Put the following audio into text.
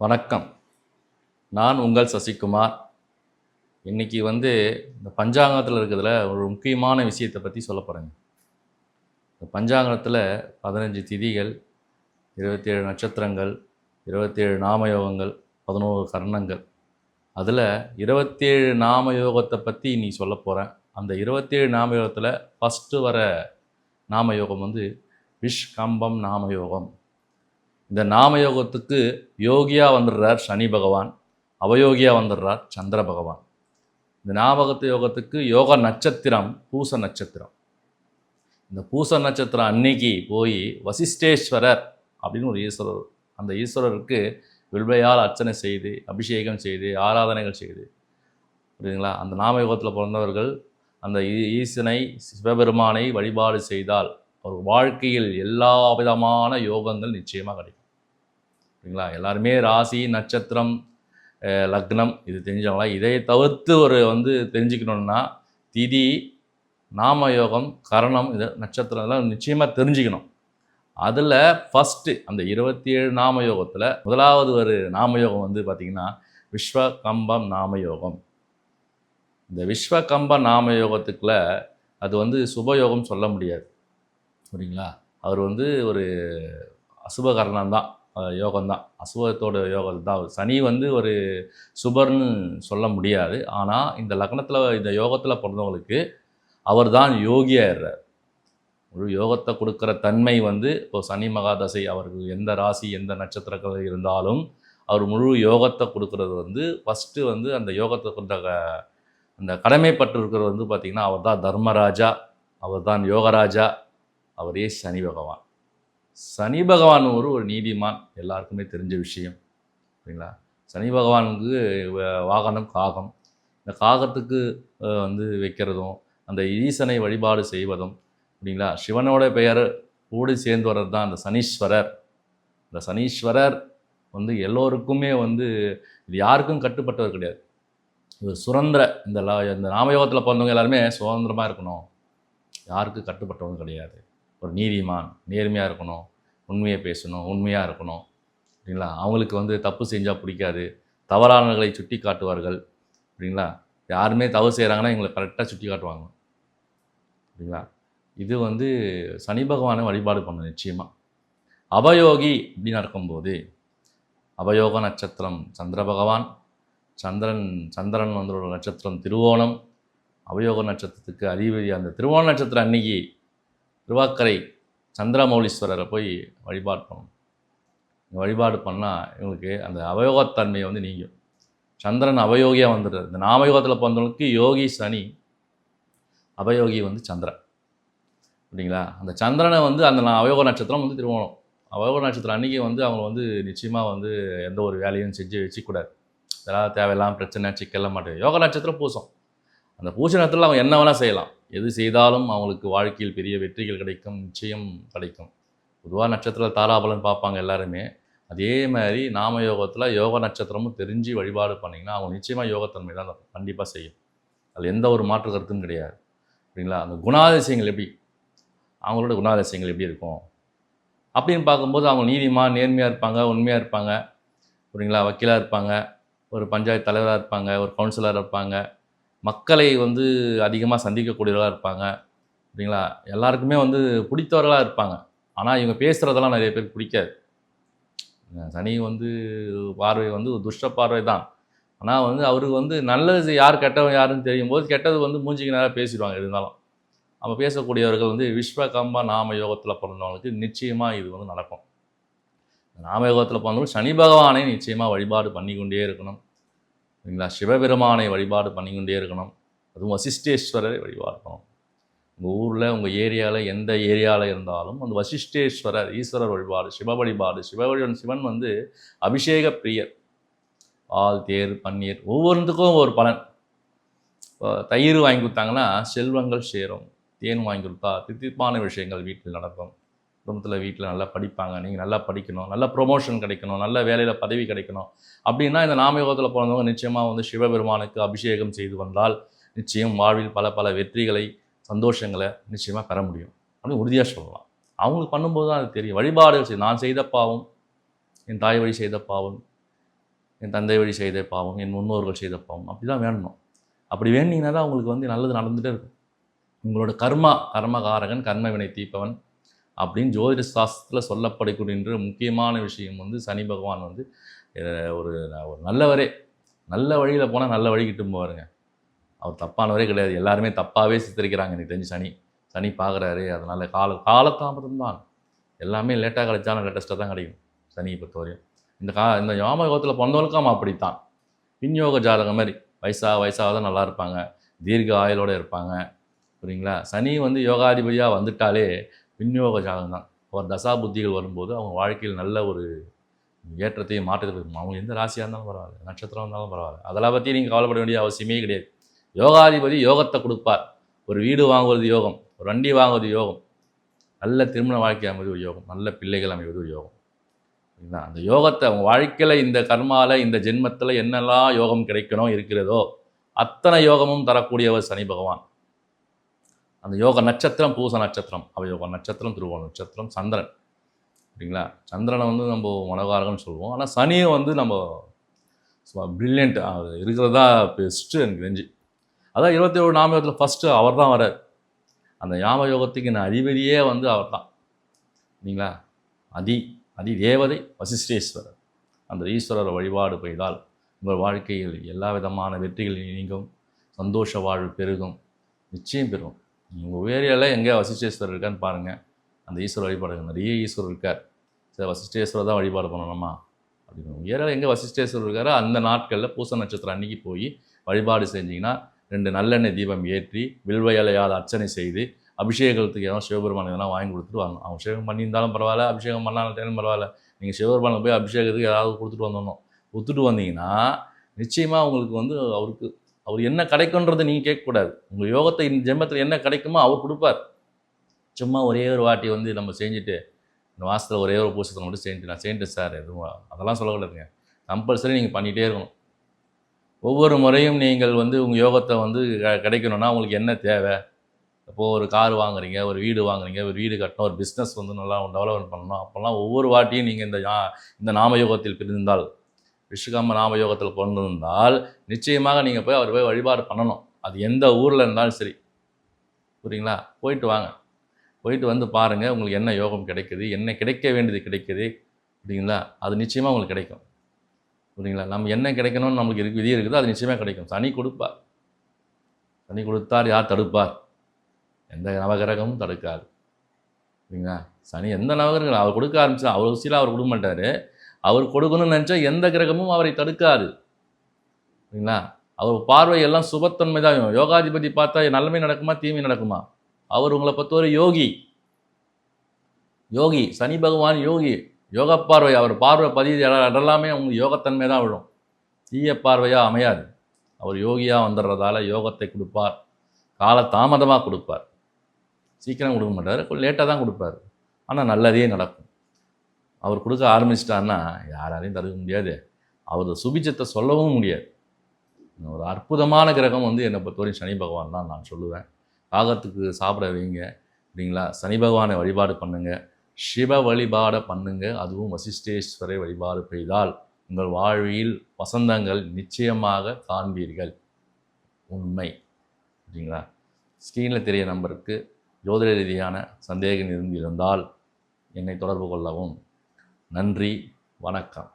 வணக்கம். நான் உங்கள் சசிகுமார். இன்னைக்கு வந்து இந்த பஞ்சாங்கத்தில் இருக்கிறதுல ஒரு முக்கியமான விஷயத்தை பற்றி சொல்ல போகிறேங்க இந்த பஞ்சாங்கத்தில் பதினஞ்சு திதிகள் இருபத்தேழு நட்சத்திரங்கள் இருபத்தேழு நாமயோகங்கள் பதினோரு கர்ணங்கள். அதில் இருபத்தேழு நாமயோகத்தை பற்றி நீ சொல்ல போகிறேன் அந்த இருபத்தேழு நாமயோகத்தில் ஃபஸ்ட்டு வர நாமயோகம் வந்து விஷ்கம்பம் நாமயோகம். இந்த நாமயோகத்துக்கு யோகியா வந்துடுறார் சனி பகவான் அவயோகியா வந்துடுறார் சந்திர பகவான். இந்த ஞாபகத்து யோகத்துக்கு யோக நட்சத்திரம் பூச நட்சத்திரம். இந்த பூச நட்சத்திரம் அன்னைக்கு போய் வசிஷ்டேஸ்வரர் அப்படின்னு ஒரு ஈஸ்வரர் அந்த ஈஸ்வரருக்கு வில்வையால் அர்ச்சனை செய்து அபிஷேகம் செய்து ஆராதனைகள் செய்து. புரியுதுங்களா? அந்த நாமயோகத்தில் பிறந்தவர்கள் அந்த ஈ- ஈசனை சிவபெருமானை வழிபாடு செய்தால் அவர் வாழ்க்கையில் எல்லா விதமான யோகங்கள் நிச்சயமாக கிடைக்கும். சரிங்களா எல்லாருமே ராசி நட்சத்திரம் லக்னம் இது தெரிஞ்சவங்களா? இதை தவிர்த்து ஒரு வந்து தெரிஞ்சுக்கணுன்னா திதி நாம யோகம் கரணம் இது நட்சத்திரம் இதெல்லாம் நிச்சயமாக தெரிஞ்சுக்கணும். அதில் ஃபஸ்ட்டு அந்த இருபத்தி ஏழு நாம யோகத்தில் முதலாவது ஒரு நாம யோகம் வந்து பார்த்திங்கன்னா விஸ்வகம்பம் நாமயோகம் இந்த விஸ்வகம்ப நாமயோகத்துக்குள்ள அது வந்து சுபயோகம் சொல்ல முடியாது. புரியுங்களா? அவர் வந்து ஒரு அசுபகரணம் தான். யோகம் தான் அசுபத்தோட யோகம் தான் அவர். சனி வந்து ஒரு சுபர்னு சொல்ல முடியாது. ஆனால் இந்த லக்னத்தில் இந்த யோகத்தில் பிறந்தவங்களுக்கு அவர் தான் யோகியாயிடுறார் முழு யோகத்தை கொடுக்குற தன்மை வந்து இப்போ சனி மகாதசை அவருக்கு எந்த ராசி எந்த நட்சத்திரங்கள் இருந்தாலும் அவர் முழு யோகத்தை கொடுக்குறது வந்து ஃபஸ்ட்டு வந்து அந்த யோகத்தை கொண்ட க- அந்த கடமைப்பட்டு இருக்கிறது வந்து பார்த்திங்கன்னா அவர் தான் தர்மராஜா அவர் தான் யோகராஜா அவரே சனி பகவான். சனி பகவான் ஒரு ஒரு நீதிமான். எல்லாருக்குமே தெரிஞ்ச விஷயம். சரிங்களா சனி பகவானுக்கு வாகனம் காகம். இந்த காகத்துக்கு வந்து வைக்கிறதும் அந்த ஈசனை வழிபாடு செய்வதும் அப்படிங்களா சிவனோட பெயர் கூடி சேர்ந்து வர்றது தான் அந்த சனீஸ்வரர். இந்த சனீஸ்வரர் வந்து எல்லோருக்குமே வந்து இது யாருக்கும் கட்டுப்பட்டவர் கிடையாது. இவர் சுதந்திர இந்த லா இந்த நாமயோகத்தில் பிறந்தவங்க எல்லாருமே சுதந்திரமாக இருக்கணும். யாருக்கும் கட்டுப்பட்டவங்க கிடையாது. ஒரு நீதிமான் நேர்மையாக இருக்கணும் உண்மையை பேசணும் உண்மையாக இருக்கணும் அப்படிங்களா? அவங்களுக்கு வந்து தப்பு செஞ்சால் பிடிக்காது. தவறானவர்களை சுட்டி காட்டுவார்கள் அப்படிங்களா? யாருமே தவறு செய்கிறாங்கன்னா எங்களை கரெக்டாக சுட்டி காட்டுவாங்க அப்படிங்களா? இது வந்து சனி பகவானை வழிபாடு பண்ண நிச்சயமாக அபயோகி அப்படின்னு நடக்கும்போது அபயோக நட்சத்திரம் சந்திர பகவான் சந்திரன் சந்திரன் வந்து நட்சத்திரம் திருவோணம் அபயோக நட்சத்திரத்துக்கு அதிபதி அந்த திருவோண நட்சத்திரம் அன்னைக்கு திருவாக்கரை சந்திரமௌலீஸ்வரரை போய் வழிபாடு பண்ணணும். வழிபாடு பண்ணால் இவங்களுக்கு அந்த அவயோகத்தன்மையை வந்து நீங்கும். சந்திரன் அவயோகியாக வந்துடுறாரு. இந்த நாமயோகத்தில் பிறந்தவங்களுக்கு யோகி சனி அவயோகி வந்து சந்திரன். அப்படிங்களா அந்த சந்திரனை வந்து அந்த நான் அவயோக நட்சத்திரம் வந்து திருவோணம். அவயோக நட்சத்திரம் அன்றைக்கி வந்து அவங்க வந்து நிச்சயமாக வந்து எந்த ஒரு வேலையும் செஞ்சு வச்சுக்கூடாது. ஏதாவது தேவையில்லாம பிரச்சனை சிக்கல மாட்டேங்குது. யோக நட்சத்திரம் பூசம். அந்த பூச நேரத்தில் அவங்க என்ன வேணால் செய்யலாம். எது செய்தாலும் அவங்களுக்கு வாழ்க்கையில் பெரிய வெற்றிகள் கிடைக்கும் நிச்சயம் கிடைக்கும். பொதுவாக நட்சத்திர தாராபலன் பார்ப்பாங்க எல்லாருமே. அதே மாதிரி நாம யோகத்தில் யோக நட்சத்திரமும் தெரிஞ்சு வழிபாடு பண்ணிங்கன்னா அவங்க நிச்சயமாக யோகத்தன்மை தான் கண்டிப்பாக செய்யும். அதில் எந்த ஒரு மாற்று கருத்தும் கிடையாது. சரிங்களா அந்த குணாதிசயங்கள் எப்படி? அவங்களோட குணாதிசயங்கள் எப்படி இருக்கும்? அப்படின்னு பார்க்கும்போது அவங்க நீதிமாக நேர்மையாக இருப்பாங்க உண்மையாக இருப்பாங்க. அப்படிங்களா வக்கீலாக இருப்பாங்க ஒரு பஞ்சாயத்து தலைவராக இருப்பாங்க ஒரு கவுன்சிலராக இருப்பாங்க. மக்களை வந்து அதிகமாக சந்திக்கக்கூடியவர்களாக இருப்பாங்க. சரிங்களா? எல்லாருக்குமே வந்து பிடித்தவர்களாக இருப்பாங்க. ஆனால் இவங்க பேசுகிறதெல்லாம் நிறைய பேருக்கு பிடிக்காது. சனி வந்து பார்வை வந்து ஒரு துஷ்ட பார்வை தான். ஆனால் வந்து அவருக்கு வந்து நல்லது யார் கெட்டவன் யாருன்னு தெரியும் போது கெட்டது வந்து மூஞ்சிக்கு நேராக பேசிடுவாங்க இருந்தாலும். நம்ம பேசக்கூடியவர்கள் வந்து விஸ்வகம்பா நாம யோகத்தில் பிறந்தவங்களுக்கு நிச்சயமாக இது வந்து நடக்கும். நாம யோகத்தில் பிறந்தவங்க சனி பகவானை நிச்சயமாக வழிபாடு பண்ணிக்கொண்டே இருக்கணும். சரிங்களா சிவபெருமானை வழிபாடு பண்ணிக்கொண்டே இருக்கணும். அதுவும் வசிஷ்டேஸ்வரரை வழிபாடு பண்ணணும். உங்கள் ஊரில் உங்கள் ஏரியாவில் எந்த ஏரியாவில் இருந்தாலும் அந்த வசிஷ்டேஸ்வரர் ஈஸ்வரர் வழிபாடு சிவ வழிபாடு சிவ வழிபாடு சிவன் வந்து அபிஷேக பிரியர். பால் தேர் பன்னீர் ஒவ்வொன்றுக்கும் ஒரு பலன். இப்போ தயிர் வாங்கி கொடுத்தாங்கன்னா செல்வங்கள் சேரும். தேன் வாங்கி கொடுத்தா தித்திப்பான விஷயங்கள் வீட்டில் நடக்கும். குடும்பத்தில் வீட்டில் நல்லா படிப்பாங்க. நீங்கள் நல்லா படிக்கணும். நல்ல ப்ரொமோஷன் கிடைக்கணும். நல்ல வேலையில் பதவி கிடைக்கணும். அப்படின்னா இந்த நாமயோகத்தில் பிறந்தவங்க நிச்சயமாக வந்து சிவபெருமானுக்கு அபிஷேகம் செய்து வந்தால் நிச்சயம் வாழ்வில் பல பல வெற்றிகளை சந்தோஷங்களை நிச்சயமாக பெற முடியும். அப்படின்னு உறுதியாக சொல்லலாம். அவங்க பண்ணும்போது தான் அது தெரியும். வழிபாடுகள் செய் நான் செய்த பாவம் என் தாய் வழி செய்த பாவம் என் தந்தை வழி செய்த பாவம் என் முன்னோர்கள் செய்த பாவம் அப்படி தான் வேண்டணும். அப்படி வேண்டிங்கன்னா தான் அவங்களுக்கு வந்து நல்லது நடந்துகிட்டே இருக்கும். உங்களோட கர்மா கர்மகாரகன் கர்ம வினை தீப்பவன் அப்படின்னு ஜோதிட சாஸ்திரத்தில் சொல்லப்படக்கூடிய முக்கியமான விஷயம் வந்து சனி பகவான் வந்து ஒரு ஒரு நல்லவரே. நல்ல வழியில் போனால் நல்ல வழி கிட்டும் போவாருங்க அவர் தப்பானவரே கிடையாது. எல்லாருமே தப்பாகவே சித்தரிக்கிறாங்க. எனக்கு தெரிஞ்சு சனி சனி பார்க்குறாரு அதனால் கால காலத்தாமதம் தான் எல்லாமே லேட்டாக கிடைச்சாலும் லேட்டஸ்ட்டாக தான் கிடைக்கும் சனியை பொறுத்தவரையும். இந்த கா இந்த யோகத்தில் பிறந்தவங்களுக்கும் அப்படித்தான். பின்யோக ஜாதகம் மாதிரி வயசாக வயசாக தான் நல்லா இருப்பாங்க. தீர்க்க ஆயுளோடு இருப்பாங்க. புரியுங்களா? சனி வந்து யோகாதிபதியாக வந்துட்டாலே விநியோக ஜாதகம் தான். அவர் தசா புத்திகள் வரும்போது அவங்க வாழ்க்கையில் நல்ல ஒரு ஏற்றத்தையும் மாற்றத்தையும் அவங்க எந்த ராசியாக இருந்தாலும் பரவாயில்ல. நட்சத்திரம் இருந்தாலும் பரவாயில்ல. அதெல்லாம் பற்றி நீங்கள் கவலைப்பட வேண்டிய அவசியமே கிடையாது. யோகாதிபதி யோகத்தை கொடுப்பார். ஒரு வீடு வாங்குவது யோகம் ஒரு வண்டி வாங்குவது யோகம். நல்ல திருமண வாழ்க்கை அமைவது ஒரு யோகம். நல்ல பிள்ளைகள் அமைவது ஒரு யோகம். சரிங்களா அந்த யோகத்தை அவங்க வாழ்க்கையில் இந்த கர்மாவில் இந்த ஜென்மத்தில் என்னெல்லாம் யோகம் கிடைக்கணும் இருக்கிறதோ அத்தனை யோகமும் தரக்கூடியவர் சனி பகவான். அந்த யோக நட்சத்திரம் பூச நட்சத்திரம். அவயோக நட்சத்திரம் திருவோண நட்சத்திரம் சந்திரன். சரிங்களா? சந்திரனை வந்து நம்ம மனோகாரகம்னு சொல்லுவோம். ஆனால் சனியை வந்து நம்ம ப்ரில்லியண்ட் இருக்கிறதா பெஸ்ட்டு எனக்கு தெரிஞ்சு. அதான் இருபத்தி ஏழு நாமயோகத்தில் ஃபஸ்ட்டு அவர் தான் வரார் அந்த யாம யோகத்துக்கு நான் அதிபதியே வந்து அவர் தான். சரிங்களா? அதி அதி தேவதை வசிஷ்டேஸ்வரர். அந்த ஈஸ்வரர் வழிபாடு பெய்தால் உங்கள் வாழ்க்கையில் எல்லா விதமான வெற்றிகள் நீங்கும். சந்தோஷ வாழ்வு பெருகும். நிச்சயம் பெறும். உங்கள் ஏரியாவில் எங்கே வசிஷ்டேஸ்வரர் இருக்கான்னு பாருங்கள் அந்த ஈஸ்வரர் வழிபாடு நிறைய ஈஸ்வரர் இருக்கார். சரி வசிஷ்டேஸ்வரர் தான் வழிபாடு பண்ணணுமா? அப்படின்னு. உங்கள் ஏரியாவில் எங்கே வசிஷ்டேஸ்வரர் இருக்காரோ அந்த நாட்களில் பூச நட்சத்திரம் அன்னைக்கு போய் வழிபாடு செஞ்சிங்கன்னா ரெண்டு நல்லெண்ணெய் தீபம் ஏற்றி வில்வ இலையால் அர்ச்சனை செய்து அபிஷேகத்துக்கு எதனா சிவபெருமான் எதனா வாங்கி கொடுத்துட்டு வரணும். அவங்க அபிஷேகம் பண்ணியிருந்தாலும் பரவாயில்ல அபிஷேகம் பண்ணாலும் பரவாயில்ல. நீங்கள் சிவபெருமானுக்கு போய் அபிஷேகத்துக்கு ஏதாவது கொடுத்துட்டு வந்துடணும் கொடுத்துட்டு வந்தீங்கன்னா நிச்சயமாக உங்களுக்கு வந்து அவருக்கு அவர் என்ன கிடைக்குன்றதை நீங்கள் கேட்கக்கூடாது. உங்கள் யோகத்தை இந்த ஜென்மத்தில் என்ன கிடைக்குமோ அவர் கொடுப்பார். சும்மா ஒரே ஒரு வாட்டி வந்து நம்ம செஞ்சுட்டு இந்த மாதத்தில் ஒரே ஒரு பூசத்தை மட்டும் செஞ்சுட்டு நான் செஞ்சுட்டேன் சார் எதுவும் அதெல்லாம் சொல்லக்கூடாதுங்க கம்பல்சரி நீங்கள் பண்ணிகிட்டே இருக்கணும். ஒவ்வொரு முறையும் நீங்கள் வந்து உங்கள் யோகத்தை வந்து க- கிடைக்கணும்னா உங்களுக்கு என்ன தேவை? இப்போது ஒரு கார் வாங்குறீங்க ஒரு வீடு வாங்குறீங்க ஒரு வீடு கட்டணும் ஒரு பிஸ்னஸ் வந்து நல்லா டெவலப்மெண்ட் பண்ணணும். அப்போல்லாம் ஒவ்வொரு வாட்டியும் நீங்கள் இந்த இந்த நாமயோகத்தில் பிரிந்தால் விஸ்வகர்ம நாமயோகத்தில் பிறந்திருந்தால் நிச்சயமாக நீங்கள் போய் அவர் போய் வழிபாடு பண்ணணும். அது எந்த ஊரில் இருந்தாலும் சரி. புரியுங்களா? போயிட்டு வாங்க. போயிட்டு வந்து பாருங்கள் உங்களுக்கு என்ன யோகம் கிடைக்குது என்ன கிடைக்க வேண்டியது கிடைக்குது அப்படிங்களா அது நிச்சயமாக உங்களுக்கு கிடைக்கும். புரியுங்களா? நம்ம என்ன கிடைக்கணும்னு நம்மளுக்கு இருக்கு விதி இருக்குதோ அது நிச்சயமாக கிடைக்கும். சனி கொடுப்பார். சனி கொடுத்தார் யார் தடுப்பார்? எந்த நவகிரகமும் தடுக்காது. சரிங்களா சனி எந்த நவகிரகம் அவர் கொடுக்க ஆரம்பிச்சா அவர் சீலாக அவர் கொடுக்க மாட்டார். அவர் கொடுக்கணும்னு நினச்சா எந்த கிரகமும் அவரை தடுக்காது. சரிங்களா அவர் பார்வை எல்லாம் சுபத்தன்மை தான் யோகாதிபதி பார்த்தா நன்மை நடக்குமா தீமை நடக்குமா? அவர் உங்களை பொறுத்தவரை யோகி. யோகி. சனி பகவான் யோகி. யோக பார்வை அவர் பார்வை பதிவு எல்லாமே உங்களுக்கு யோகத்தன்மை தான் விழும். தீய பார்வையாக அமையாது. அவர் யோகியாக வந்துடுறதால யோகத்தை கொடுப்பார். கால தாமதமாக கொடுப்பார். சீக்கிரம் கொடுக்க மாட்டார். லேட்டாக தான் கொடுப்பார். ஆனால் நல்லதே நடக்கும். அவர் கொடுக்க ஆரம்பிச்சிட்டாருன்னா யாராலையும் தடுக்க முடியாது. அவர் சுபிச்சத்தை சொல்லவும் முடியாது. ஒரு அற்புதமான கிரகம் வந்து என்னை பொறுத்தவரையும் சனி பகவான் தான் நான் சொல்லுவேன். காகத்துக்கு சாப்பிட வைங்க அப்படிங்களா சனி பகவானை வழிபாடு பண்ணுங்க. சிவ வழிபாடை பண்ணுங்க. அதுவும் வசிஷ்டேஸ்வரை வழிபாடு செய்தால் உங்கள் வாழ்வில் வசந்தங்கள் நிச்சயமாக காண்பீர்கள். உண்மை. சரிங்களா? ஸ்க்ரீனில் தெரிய நம்பருக்கு ஜோதிட ரீதியான சந்தேகம் இருந்திருந்தால் என்னை தொடர்பு கொள்ளவும். நன்றி வணக்கம்.